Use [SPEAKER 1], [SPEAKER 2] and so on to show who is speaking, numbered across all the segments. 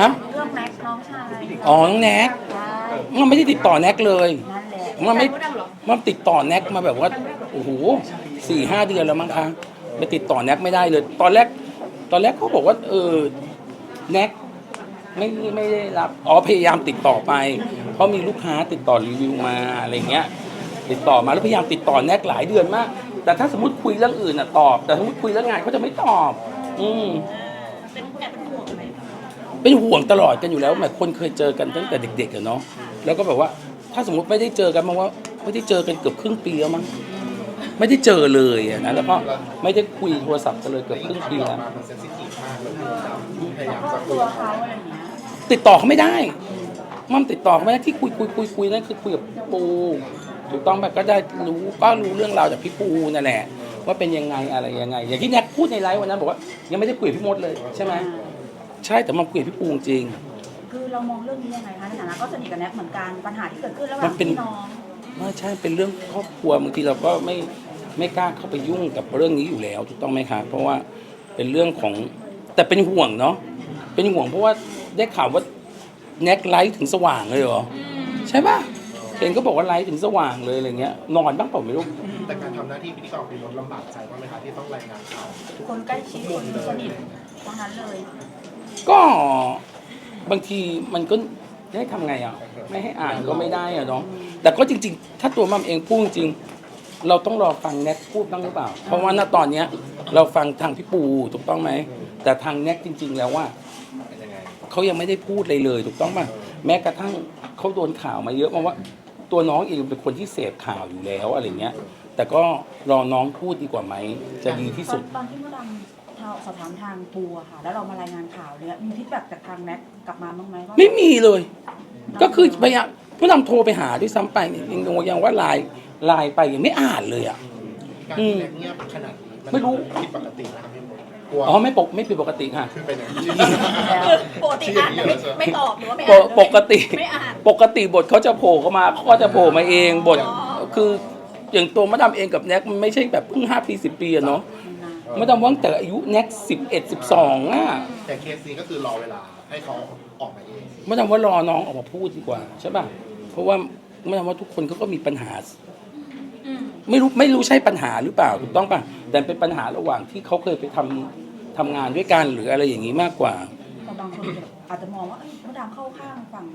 [SPEAKER 1] ฮะ
[SPEAKER 2] เรื่องแม็กซ์น้องชาย
[SPEAKER 1] อ๋อน้องแน็ก
[SPEAKER 2] ใช่
[SPEAKER 1] มันไม่ได้ติดต่อแน็กเลย
[SPEAKER 2] นั่นแหละ
[SPEAKER 1] มันไม่มันติดต่อแน็กมาแบบว่าโอ้โหสี่ห้าเดือนแล้วมั้งคะไปติดต่อแน็กไม่ได้เลย ตอนแรก ตอนแรกเขาบอกว่าเออแน็กไม่ไม่ได้รับอ๋อพยายามติดต่อไป เพราะมีลูกค้าติดต่อรีวิวมาอะไรเงี้ย ติดต่อมาแล้วพยายามติดต่อแน็กหลายเดือนมาก แต่ถ้าสมมติคุยเรื่องอื่นอะตอบ แต่สมมติคุยเรื่องงานเขาจะไม่ตอบ อืม
[SPEAKER 3] เป็นแอบเป็นห่วงไหม
[SPEAKER 1] เป็นห่วงตลอดกันอยู่แล้วแหมคนเคยเจอกันตั้งแต่เด็กๆอะเนาะแล้วก็แบบว่าถ้าสมมติไม่ได้เจอกันมาว่าไม่ได้เจอกันเกือบครึ่งปีแล้วมั้งไม่ได้เจอเลยอะนะแล้วก็ไม่ได้คุยโทรศัพท์กันเลยเกือบครึ่งปีแล้ว
[SPEAKER 4] มันเซนซิทีฟมากเลยพยายามจะ
[SPEAKER 2] ค
[SPEAKER 4] คุ
[SPEAKER 2] รั
[SPEAKER 4] ยว
[SPEAKER 2] เขา
[SPEAKER 1] ติดต่อเขาไม่ได้ มั่มติดต่อเขาไม่ได้ที่คุยคุยคุยคุยนั่นคือคุยกับปู ถูกต้องแบบก็ได้รู้ก็รู้เรื่องราวจากพี่ปูนั่นแหละว่าเป็นยังไงอะไรยังไง อย่างที่แน็กพูดในไลฟ์วันนั้นบอกว่ายังไม่ได้คุยกับพี่มดเลยใช่ไหม ใช่แต่มาคุยกับพี่ปูจริง
[SPEAKER 2] คือเรามองเรื่องนี้ยังไงคะในฐานะก็สนิทกับแน็กเหมือนกันปัญหาที่เกิดขึ้นระหว่านง
[SPEAKER 1] มัเป็น
[SPEAKER 2] พี่น้อง
[SPEAKER 1] ไม่ใช่เป็นเรื่องครอบครัวบางทีเราก็ไม่ไม่กล้าเข้าไปยุ่งกับเรื่องนี้อยู่แล้วถูกต้องไหมครับเพราะว่าเป็นเรื่องของแต่เป็นห่วงเนาะเป็นห่วงเพราะว่าได้ข่าวว่าแน็กไลท์ถึงสว่างเลยเหรอใช่ปะเห็นก็บอกว่าไลท์ถึงสว่างเลยอะไรเงี้ยนอนบ้างเปล่าไม่รู้
[SPEAKER 4] แต่การทำหน้าที่พิธีกรเป็นรถลำบากใจบ้างไหมคะที่ต้องรายงานข่าว
[SPEAKER 2] คนใกล้ชิดคนสนิททั้งนั้นเลย
[SPEAKER 1] ก็บางทีมันก็ได้ทำไงอะ ไม่ให้อ่านก็ไม่ได้อะเนาะแต่ก็จริง ๆ ถ้าตัวมัมเองพูดจริง เราต้องรอฟังแน็กพูดบ้างหรือเปล่า เพราะว่าณตอนเนี้ย เราฟังทางพี่ปูถูกต้องไหม แต่ทางแน็กจริง ๆ แล้วว่า
[SPEAKER 4] เป็นยังไง
[SPEAKER 1] เขายังไม่ได้พูดเลยเลย ถูกต้องป่ะแม้กระทั่งเขาโดนข่าวมาเยอะมากว่าตัวน้องเองเป็นคนที่เสพข่าวอยู่แล้วอะไรเงี้ย แต่ก็รอน้องพูดดีกว่าไหม จะดีที่สุด
[SPEAKER 2] ตอนตอนที่มดดำ สอบถามทางปูอะค่ะ แล้วเรามารายงานข่าวเนี่ยมีฟีดแบ็กจากทางแน็กกลับมาบ้างไหมว่า
[SPEAKER 1] ไม่มีเลย ก็คือพยายามผู้นำโทรไปหาด้วยซ้ำไปเนี่ยยังโดยังว่าไลน์ไลน์ไปยังไม่อ่านเลยอะ
[SPEAKER 4] การ
[SPEAKER 1] อืม
[SPEAKER 4] แนกเงียบขนาดนี้น
[SPEAKER 1] ไม่รู้
[SPEAKER 4] ผิดปกตินะครับพี่มดกลัว
[SPEAKER 1] อ๋อไม่ปกไม่ผิดปกติค่ะ
[SPEAKER 4] คือเป็นอย่างนี้
[SPEAKER 3] คือปกติอ่านแต่ไม่ไม่ตอบหรือว่าไม่
[SPEAKER 1] ป
[SPEAKER 3] อ่าน
[SPEAKER 1] กปกติ
[SPEAKER 3] ไม่อ่าน
[SPEAKER 1] ปกติบทเขาจะโผล่เข้ามาเขาก็จะโผล่มาเองบท
[SPEAKER 3] อ๋อ
[SPEAKER 1] คืออย่างตัวมะดามเองกับแน็กมันไม่ใช่แบบเพิ่งห้าปีสิบปีอะเนาะ มะดามว่างแต่อายุแน็กสิบเอ็ดสิบสองอะ
[SPEAKER 4] แต่เคสนี้ก็คือรอเวลาให้เขาออกมาเอง
[SPEAKER 1] มะดามว่ารอน้องออกมาพูดดีกว่าใช่ป่ะเพราะว่ามะดามว่าทุกคนเขาก็มีปัญหา
[SPEAKER 3] อืม
[SPEAKER 1] ไม่รู้ไม่รู้ใช่ปัญหาหรือเปล่าถูกต้องป่ะแต่เป็นปัญหาระหว่างที่เขาเคยไปทำทำงานด้วยกันหรืออะไรอย่างนี้มากกว่า
[SPEAKER 2] แต่บางคนอาจจะมองว่าเอ้ยมดดำเข้าข้างฝั่ง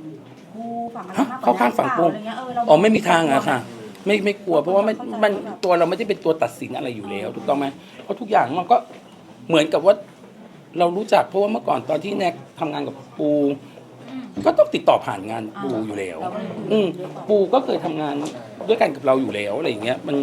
[SPEAKER 2] ปูฝั่งอะไร
[SPEAKER 1] ฮะ
[SPEAKER 2] มากกว่า
[SPEAKER 1] เข้าข้างฝั่งปู
[SPEAKER 2] อะไรเงี้ยเออเรา
[SPEAKER 1] อ๋อไม่มีทางอะค่ะ ไม่ไม่กลัว เพราะว่ามันมันตัวเราไม่ได้เป็นตัวตัดสินอะไรอยู่แล้ว ถูกต้องไหมเพราะทุกอย่างมันก็เหมือนกับว่าเรารู้จักเพราะว่าเมื่อก่อนตอนที่แน็กทำงานกับปู ก็ต้องติดต่อผ่านงานปูอยู่แล้ว
[SPEAKER 2] เราก็เลยคุย
[SPEAKER 1] อืม
[SPEAKER 2] เยอะกว่า
[SPEAKER 1] ปูก็เคยทำงานด้วยกันกับเราอยู่แล้วอะไรอย่างเงี้ยมัน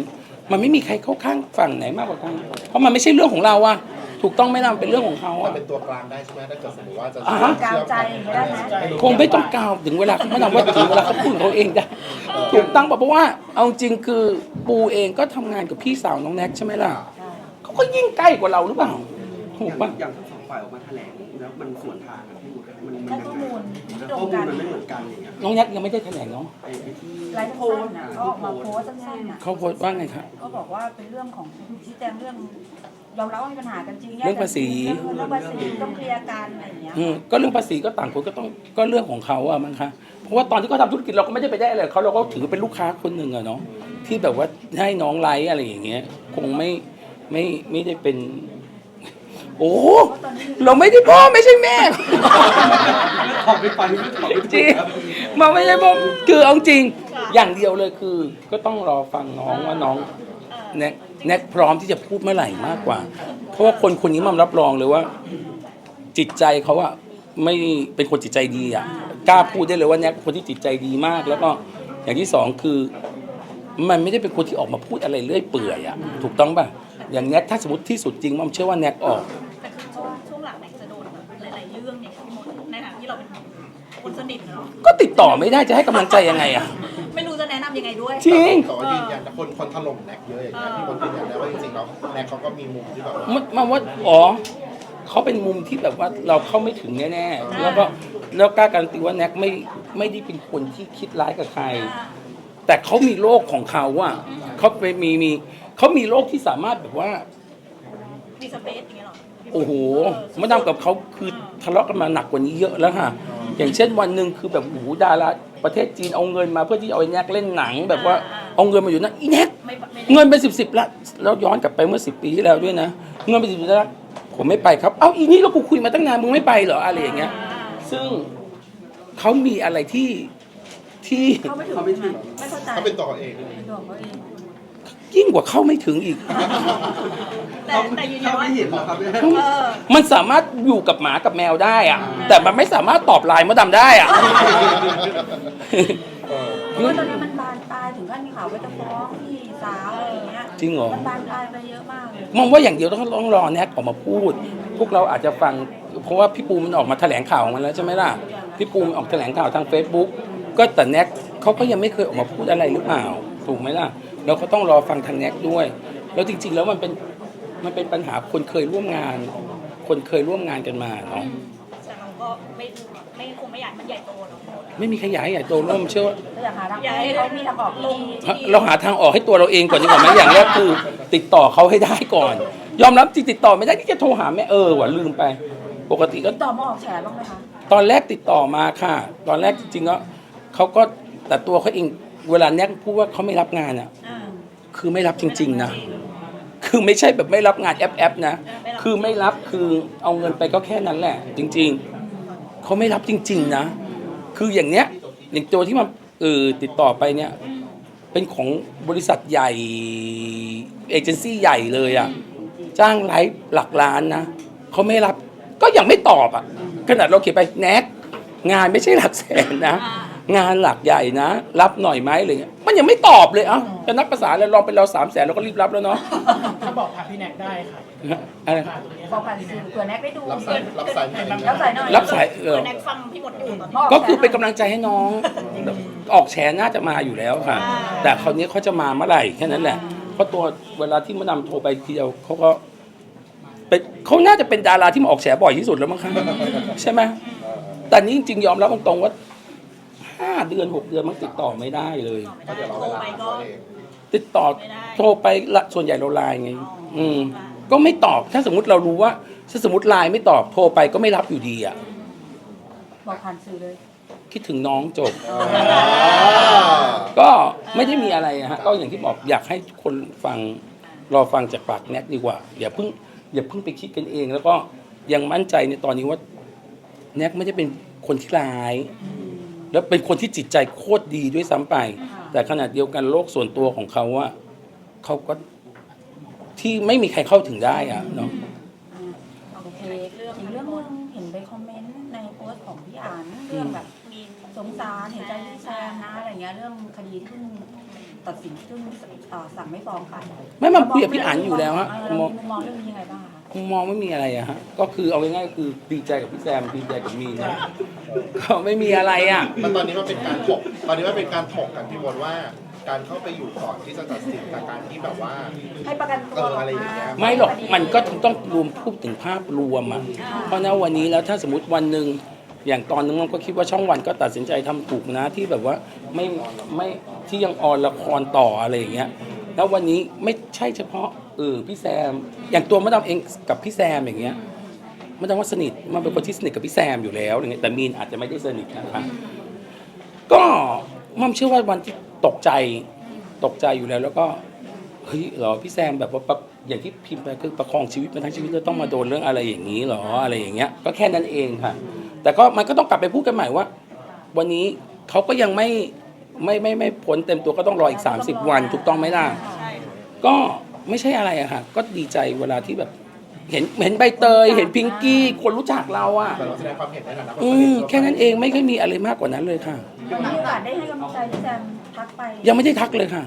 [SPEAKER 1] มันไม่มีใครเข้าข้างฝั่งไหนมากกว่ากันเพราะมันไม่ใช่เรื่องของเราอะ ถูกต้องไหมล่ะมันเป็นเรื่องของเขา
[SPEAKER 4] ถ้า
[SPEAKER 1] อะ
[SPEAKER 4] เป็นตัวกลางได้ใช่ไหมถ้าเกิดสมมติว่าจะ
[SPEAKER 1] อ่าฮะ
[SPEAKER 2] กาวใจอย่างเงี้ยได้ไหม
[SPEAKER 1] คงไม่ต้องกล่าวถึงเวลาเขาไม่นำว่าถึงเวลาเขาพูดของเขาเองได้ถูกต้องป่ะเพราะว่าเอาจริงคือปูเองก็ทำงานกับพี่สาวน้องแน็กใช่ไหมล่ะ
[SPEAKER 2] ใช่
[SPEAKER 1] เขาก็ยิ่งใกล้กว่าเราหรือเปล่าถูกป่ะ
[SPEAKER 5] อย่างทั้งสองฝ่ายออกมาแถลงแล้วมันสวนทางอะพี่บุตรมันมัน
[SPEAKER 2] แค่ข้อมูลที่ตร
[SPEAKER 5] ข้องมู
[SPEAKER 2] กั
[SPEAKER 5] ล
[SPEAKER 2] น
[SPEAKER 5] มันไม่เหมือนกันอย่างเงี้ย
[SPEAKER 1] น้องแน็กยังไม่ได้แถลงเนาะ
[SPEAKER 5] ไอ้ไอ้ที่
[SPEAKER 2] ไลฟ์โพสต์นะก็ออกมาโพสต์สั้นๆน่ะ
[SPEAKER 1] เขาโพสต์ว่าไงครับ
[SPEAKER 2] ก็บอกว่าเป็นเรื่องของชี้แจงเรื่อง ยอมรับว่ามีปัญหากันจริงแยก
[SPEAKER 1] เรื่องภาษี
[SPEAKER 2] เรื่องเรื่องภาษีต้องเคลียร์กันอะไรอย่างเงี้ย
[SPEAKER 1] อืมก็เรื่องภาษีก็ต่างคนก็ต้องก็เรื่องของเขาอะมั้งคะเพราะว่าตอนที่เขาทำธุรกิจเราก็ไม่ได้ไปได้อะไรกับเขาเราก็ถือเป็นลูกค้าคนหนึ่งอะเนาะที่แบบว่าให้น้องไลฟ์อะไรอย่างเงี้ย คงไม่ไม่ไม่ได้เป็น โอ้เราไม่ได้พ่อไม่ใช่แม่
[SPEAKER 5] ถอดไม่ไปไม่ถอดไม่
[SPEAKER 1] จริงมันไม่ใช่พ่อคือเอาจริง อย่างเดียวเลยคือ ก็ต้องรอฟังน้องว่าน้อง แน็กแน็กพร้อมที่จะพูดเมื่อไหร่มากกว่า เพราะว่าคนคนนี้มันรับรองเลยว่า จิตใจเขาอะไม่เป็นคนจิตใจดีอะกล้าพูดได้เลยว่าแน็กเป็นคนที่จิตใจดีมาก แล้วก็อย่างที่สองคือ มันไม่ได้เป็นคนที่ออกมาพูดอะไรเรื่อยเปื่อยอะถูกต้องป่ะอย่างแน็กถ้าสมมติที่สุดจริงมันเชื่อว่าแน็กออก
[SPEAKER 3] แต่คือช่วงช่วงหลังเนี่ยจะโดนแบบหลายๆเรื่องเนี่ยพี่มดในฐานะที่เราเป็นคนสนิทเนาะ
[SPEAKER 1] ก็ติดต่อไม่ได้จะให้กำลังใจยังไงอะ
[SPEAKER 3] ยังไงด้วย
[SPEAKER 1] จริง
[SPEAKER 4] แต่ว่ายืนยันนะคนคนถล่มแน็กเยอะอย่างเงี้ยพี่มดยืนยันได้ว่าจริงๆแล้วแน็กเขาก็มีมุมที่แบบว่า
[SPEAKER 1] มันมาว่าอ๋อเขาเป็นมุมที่แบบว่าเราเข้าไม่ถึงแน่ๆแล้วก็แล้วกล้าการันตีว่าแน็กไม่ไม่ได้เป็นคนที่คิดร้ายกับใคร แต่เขามีโลกของเขาอะเขาไปมีมีเขามีโลกที่สามารถแบบว่า
[SPEAKER 3] มีสเปซอย่างเงี้ยหรอ
[SPEAKER 1] โอ้โหมาดามกับเขาคือทะเลาะกันมาหนักกว่านี้เยอะแล้วค่ะ อย่างเช่นวันหนึ่งคือแบบโอ้โหดาราประเทศจีนเอาเงินมาเพื่อที่เอาไอ้แน็กเล่นหนัง แบบว่าเอาเงินมาอยู่นั่นอีแน็ก
[SPEAKER 3] ไม่ไม่ได้
[SPEAKER 1] เงินเป็นสิบสิบละแล้วย้อนกลับไปเมื่อสิบปีที่แล้วด้วยนะ เงินเป็นสิบสิบละผมไม่ไปครับ เอ้าอีนี่เรากูคุยมาตั้งนานมึงไม่ไปเหรออะไรอย่างเงี้ย ซึ่งเขามีอะไรที่ที่
[SPEAKER 2] เข้าไม่ถึงใช่ไหมไม่เข้าใจ
[SPEAKER 4] เขาเป็นตัวเขาเอง
[SPEAKER 2] เป็นตัวเขาเอง
[SPEAKER 1] ยิ่งกว่าเข้าไม่ถึงอีก
[SPEAKER 3] แต่แต่ยืนยัน
[SPEAKER 5] เขา
[SPEAKER 3] ว่า
[SPEAKER 5] ไม่เห็นหรอกครับเนี่ย
[SPEAKER 3] เออ
[SPEAKER 1] มันสามารถอยู่กับหมากับแมวได้อะแต่มันไม่สามารถตอบไลน์มดดำได้อะ
[SPEAKER 4] เออ
[SPEAKER 2] เพราะว่าตอนนี้มันบานปลายถึงขั้นมีข่าวว่าจะฟ้องพี่สาวอะไรอย่างเงี้ย
[SPEAKER 1] จริงเหรอ
[SPEAKER 2] มันบานปลายไปเยอะมากเลย
[SPEAKER 1] มองว่าอย่างเดียวต้องต้องรอแน็กออกมาพูด พวกเราอาจจะฟัง เพราะว่าพี่ปูมันออกมาแถลงข่าวของมันแล้วใช่ไหมล่ะ พี่ปูมันออกแถลงข่าวทาง Facebook ก็แต่แน็กเขาก็ยังไม่เคยออกมาพูดอะไรหรือเปล่า ถูกไหมล่ะ แล้วก็ต้องรอฟังทางแน็กด้วย แล้วจริง ๆ แล้วมันเป็นมันเป็นปัญหาคนเคยร่วมงาน คนเคยร่วมงานกันมาเนาะ
[SPEAKER 3] แต่เราก็ไม่ไม่คงไม่อยากให้มันใหญ่โตเนาะ
[SPEAKER 1] ไม่มีขยายใหญ่โตร่วมเชื่อว่า
[SPEAKER 2] ก็อยากหาทางให้เขามีทางออกที่ดี
[SPEAKER 1] เราหาทางออกให้ตัวเราเองก่อนดีกว่าไหมอย่างแรกคือติดต่อเขาให้ได้ก่อน ยอมรับจริงติดต่อไม่ได้ที่จะโทรหาแม่เออว่ะลืมไป ปกติก็
[SPEAKER 2] ติดต่อมาออกแฉบ้างไหมคะ
[SPEAKER 1] ตอนแรกติดต่อมาค่ะ ตอนแรกจริงๆก็เขาก็แต่ตัวเขาเองเวลาแน็กพูดว่าเขาไม่รับงานอะ
[SPEAKER 3] อ่า
[SPEAKER 1] คือไม่รับจริง ๆ นะ คือไม่ใช่แบบไม่รับงานแอปแอปนะ คือไม่รับคือเอาเงินไปก็แค่นั้นแหละ จริง ๆ เขาไม่รับจริง ๆ นะ คืออย่างเนี้ยอย่างตัวที่มันเออติดต่อไปเนี่ย เป็นของบริษัทใหญ่เอเจนซี่ใหญ่เลยอะจ้างไลฟ์หลักล้านนะเขาไม่รับก็ยังไม่ตอบอะขนาดเราเขียนไปแน็กงานไม่ใช่หลักแสนนะ งานหลักใหญ่นะ รับหน่อยไหมอะไรเงี้ยมัน ยังไม่ตอบเลยเอ้าจะนับภาษาเลยลองเป็นเราสามแสนเราก็รีบรับแล้วเนาะ
[SPEAKER 6] ถ้าบอกผ่านพี่แน็กได้ค่ะ
[SPEAKER 1] อะไร
[SPEAKER 6] ผ่านตรงนี้
[SPEAKER 2] บอกผ่านสื่อเผื่อแน็กได้ดู
[SPEAKER 4] รับสายรับสายไม่ได้
[SPEAKER 2] รับสายหน่อย
[SPEAKER 1] รับสายเออ
[SPEAKER 3] แน็กฟังพี่หมดอยู่ตอนนี้
[SPEAKER 1] ก็คือเป็นกำลังใจให้น้อง ออกแฉน่าจะมาอยู่แล้วค่ะ
[SPEAKER 3] อ่า
[SPEAKER 1] แต่คราวนี้เขาจะมาเมื่อไหร่แค่นั้นแหละเพราะตัวเวลาที่มานำโทรไปทีเดียวเขาก็เป็นเขาน่าจะเป็นดาราที่มาออกแฉบ่อยที่สุดแล้วมั้งคะใช่ไหมแต่นี่จริงๆยอมรับตรงๆว่า ห้าเดือนหกเดือนมันติดต่อไม่ได้เลย
[SPEAKER 4] ก็เดี๋ยวเราเวลาเขาเอง
[SPEAKER 1] ติดต่อ
[SPEAKER 3] ไม่ได้
[SPEAKER 1] โทรไปละส่วนใหญ่เราไลน์ไง อืม ก็ไม่ตอบถ้าสมมติเรารู้ว่าถ้าสมมติไลน์ไม่ตอบโทรไปก็ไม่รับอยู่ดีอะ
[SPEAKER 2] บอกผ่านสื่อเลย
[SPEAKER 1] คิดถึงน้องจบ ก็ไม่ได้มีอะไรอะฮะก็อย่างที่บอกอยากให้คนฟังรอฟังจากปากแน็กดีกว่า อย่าเพิ่งอย่าเพิ่งไปคิดกันเอง แล้วก็ยังมั่นใจในตอนนี้ว่า แน็กไม่ได้เป็นคนที่ร้าย แล้วเป็นคนที่จิตใจโคตรดีด้วยซ้ำไป แต่ขณะเดียวกันโลกส่วนตัวของเขาว่าเขาก็ที่ไม่มีใครเข้าถึงได้อะเนาะ
[SPEAKER 2] โอเคอีกเรื่องหนึงเห็นไปคอมเมนต์ในโพสต์ของพี่อ่านเรื่องแบบ
[SPEAKER 3] มี
[SPEAKER 2] สงสารเห็นใจพี่แซมนะอะไรเงี้ยเรื่องคดีที่เพิ่งตัดสินที่เพิ่งเอ่อสั่งไม่ฟ้องไป
[SPEAKER 1] ไม่มาคุยกับพี่อ่านอยู่แล้วฮะ
[SPEAKER 2] เออ
[SPEAKER 1] มอง
[SPEAKER 2] มุมมองเรื่องนี้ยังไงบ้าง คะ
[SPEAKER 1] มองไม่มีอะไรอะฮะก็คือเอาง่ายๆคือดีใจกับพี่แซมดีใจกับมีนนะก็ไม่มีอะไรอะ
[SPEAKER 4] มันตอนนี้มันเป็นการถกตอนนี้มันเป็นการถกกันพี่มดว่า การเข้าไปอยู่ก่อนที่จะตัดสินกับการที่แบบว่า
[SPEAKER 2] ให้ประกันตัว
[SPEAKER 4] เอออะไรอย่างเงี้ย
[SPEAKER 1] ไม่หรอกมันก็ต้องรวมพูดถึงภาพรวมอะเพราะณวันนี้แล้วถ้าสมมติวันหนึ่งอย่างตอนนึงมันก็คิดว่าช่องวันก็ตัดสินใจทำถูกนะที่แบบว่าไม่ไม่ที่ยังออนละครต่ออะไรอย่างเงี้ยแล้ววันนี้ไม่ใช่เฉพาะ เออพี่แซม อย่างตัวมะดามเองกับพี่แซมอย่างเงี้ยมะดามว่าสนิทมันเป็นคนที่สนิทกับพี่แซมอยู่แล้วอย่างเงี้ยแต่มีนอาจจะไม่ได้สนิทนะคะก็มั่มเชื่อว่าวันที่ตกใจตกใจอยู่แล้วแล้วก็เฮ้ยเหรอพี่แซมแบบว่าประอย่างที่พิมพ์ไปคือประคองชีวิตมาทั้งชีวิตแล้วต้องมาโดนเรื่องอะไรอย่างนี้เหรออะไรอย่างเงี้ย ก็แค่นั้นเองค่ะ แต่ก็มันก็ต้องกลับไปพูดกันใหม่ว่า วันนี้เขาก็ยังไม่ไม่ไม่ไม่พ้นเต็มตัวก็ต้องรออีก 30 วันถูกต้องไหมล่ะ
[SPEAKER 3] ใช่
[SPEAKER 1] ก็ ไม่ใช่อะไรอะค่ะ ก็ดีใจเวลาที่แบบ เห็นเห็นใบเตย เห็นพิงกี้ คนรู้จักเราอะ
[SPEAKER 4] แต่เราแสดงความเห็นในฐานะคน
[SPEAKER 1] อื
[SPEAKER 4] ส
[SPEAKER 1] ม
[SPEAKER 4] นิท
[SPEAKER 1] แค่นั้นเองไม่เคยมีอะไรมากกว่านั้นเลยค่ะ
[SPEAKER 2] มีโอกาสได้ให้กำลังใจพี่แซมทักไป
[SPEAKER 1] ยังไม่ได้ทักเลยค่ะ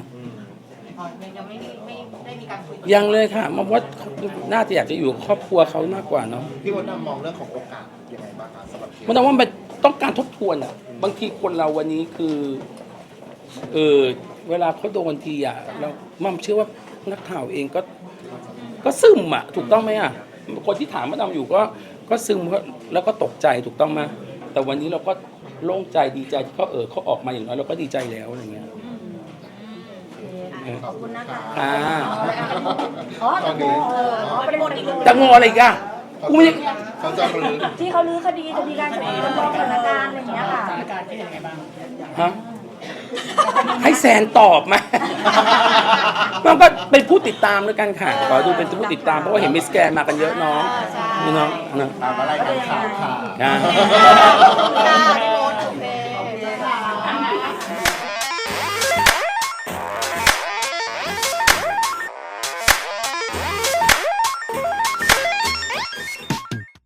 [SPEAKER 2] ยังไม่ไม่ได้มีการคุย
[SPEAKER 1] ยังเลยค่ะมาว่าน่าจะอยากจะอยู่กับครอบครัวเขามากกว่าเนาะ
[SPEAKER 4] พี่มดดำมองเรื่องของโอกาสยังไงบ้างคะสำหรับเคส
[SPEAKER 1] มันต้องว่ามันต้องการทบทวนอะบางทีคนเราวันนี้คือเออเวลาเขาโดนทีอะเรามั่มเชื่อว่า นักข่าวเองก็ก็ซึมอะถูกต้องไหมอะคนที่ถามมาดำอยู่ก็ก็ซึมก็แล้วก็ตกใจถูกต้องไหมแต่วันนี้เราก็โล่งใจดีใจที่เขาเออเขาออกมาอย่างน้อยเราก็ดีใจแล้วอะไรเงี้ย
[SPEAKER 2] ขอบคุณนะคะ
[SPEAKER 1] อ่า
[SPEAKER 2] อ๋อแตงโมเอออ๋อประเด็นแตงโม
[SPEAKER 1] แต่งออะไรอีกอะกูไม่ได้
[SPEAKER 4] เขาจะรื้อ
[SPEAKER 2] ที่เขาลื้อคดีจะมีการจำลองสถานการณ์อะไรอย่างเงี้ยค่ะ
[SPEAKER 6] สถานการณ์ที่เป็นยังไงบ้าง
[SPEAKER 1] ฮะ ให้แซนตอบไหมมันก็เป็นผู้ติดตามแล้วกันค่ะ ขอดูเป็นผู้ติดตามเพราะว่าเห็นมิสแกนมากันเยอะเน้อง
[SPEAKER 2] ใช่
[SPEAKER 1] นี่เน้องนะ
[SPEAKER 4] ตามอะไรายกันข่าวค่ะ
[SPEAKER 1] นะ
[SPEAKER 2] ค่ะ